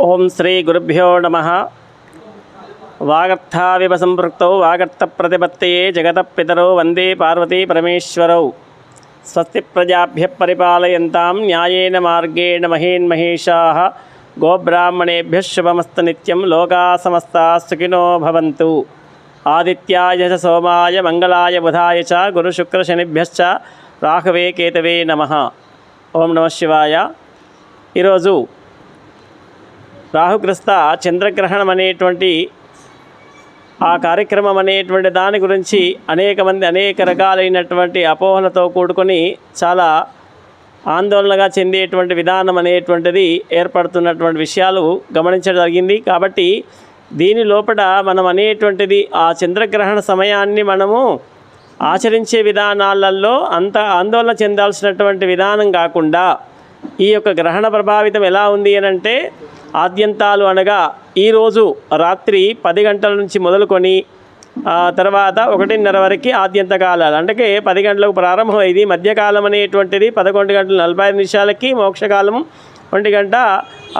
ఓం శ్రీ గురుభ్యో నమ. వాగర్థావివ సంపృక్తౌ వాగర్థ ప్రతిపత్తయే జగత పితరౌ వందే పార్వతీ పరమేశ్వరౌ. స్వస్తి ప్రజాభ్య పరిపాలయంతాం న్యాయేన మార్గేణ మహేన్మహేషా. గోబ్రాహ్మణేభ్య శుభమస్త నిత్యం లోకా సమస్తా సుఖినో భవంతు. ఆదిత్యాయ చ సోమాయ మంగళాయ బుధాయ చ గురుశుక్రశనిభ్యశ్చ రాఘవే కేతవే నమ. ఓం నమ శివాయ. ఈరోజు రాహుగ్రస్త చంద్రగ్రహణం అనేటువంటి ఆ కార్యక్రమం అనేటువంటి దాని గురించి అనేక మంది అనేక రకాలైనటువంటి అపోహలతో కూడుకొని చాలా ఆందోళనగా చెందేటువంటి విధానం అనేటువంటిది ఏర్పడుతున్నటువంటి విషయాలు గమనించడం జరిగింది. కాబట్టి దీని లోపల మనం అనేటువంటిది ఆ చంద్రగ్రహణ సమయాన్ని మనము ఆచరించే విధానాలలో అంత ఆందోళన చెందాల్సినటువంటి విధానం కాకుండా ఈ యొక్క గ్రహణ ప్రభావితం ఎలా ఉంది అని అంటే ఆద్యంతాలు అనగా ఈరోజు రాత్రి పది గంటల నుంచి మొదలుకొని తర్వాత ఒకటిన్నర వరకు ఆద్యంత కాలాలు. అంటే పది గంటలకు ప్రారంభమైంది మధ్యకాలం అనేటువంటిది పదకొండు గంటల నలభై ఐదు నిమిషాలకి మోక్షకాలం ఒంటి గంట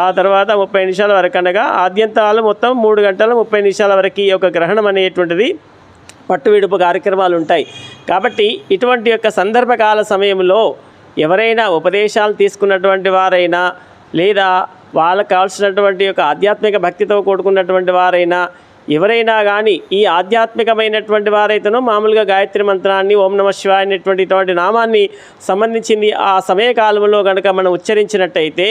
ఆ తర్వాత ముప్పై నిమిషాల వరకు అనగా ఆద్యంతాలు మొత్తం మూడు గంటల ముప్పై నిమిషాల వరకు ఈ యొక్క గ్రహణం అనేటువంటిది పట్టు విడుపు కార్యక్రమాలు ఉంటాయి. కాబట్టి ఇటువంటి యొక్క సందర్భకాల సమయంలో ఎవరైనా ఉపదేశాలు తీసుకున్నటువంటి వారైనా లేదా వాళ్ళకు కావాల్సినటువంటి యొక్క ఆధ్యాత్మిక భక్తితో కూడుకున్నటువంటి వారైనా ఎవరైనా కానీ ఈ ఆధ్యాత్మికమైనటువంటి వారైతేనో మామూలుగా గాయత్రి మంత్రాన్ని ఓం నమ శివాయ అనేటువంటి ఇటువంటి నామాన్ని సంబంధించింది ఆ సమయకాలంలో కనుక మనం ఉచ్చరించినట్టయితే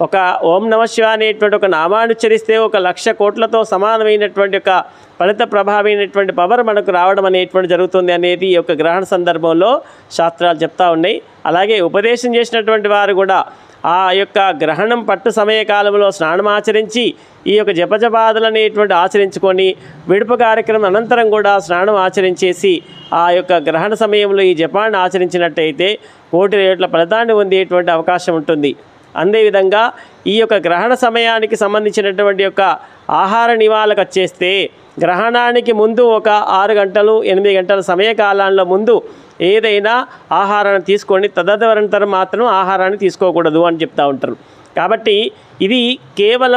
ఒక ఓం నమ శివ అనేటువంటి ఒక నామాన్ని ఉచ్చరిస్తే ఒక లక్ష కోట్లతో సమానమైనటువంటి ఒక ఫలిత ప్రభావమైనటువంటి పవర్ మనకు రావడం అనేటువంటి జరుగుతుంది అనేది ఈ యొక్క గ్రహణ సందర్భంలో శాస్త్రాలు చెప్తా ఉన్నాయి. అలాగే ఉపదేశం చేసినటువంటి వారు కూడా ఆ యొక్క గ్రహణం పట్టు సమయకాలంలో స్నానం ఆచరించి ఈ యొక్క జపజపాదులు అనేటువంటి ఆచరించుకొని విడుపు కార్యక్రమం అనంతరం కూడా స్నానం ఆచరించేసి ఆ యొక్క గ్రహణ సమయంలో ఈ జపాన్ని ఆచరించినట్టయితే కోటి రేట్ల ఫలితాన్ని పొందేటువంటి అవకాశం ఉంటుంది. అదేవిధంగా ఈ యొక్క గ్రహణ సమయానికి సంబంధించినటువంటి యొక్క ఆహార నివాళకు వచ్చేస్తే గ్రహణానికి ముందు ఒక ఆరు గంటలు ఎనిమిది గంటల సమయకాలంలో ముందు ఏదైనా ఆహారాన్ని తీసుకొని తదనంతరం మాత్రం ఆహారాన్ని తీసుకోకూడదు అని చెప్తూ ఉంటారు. కాబట్టి ఇది కేవలం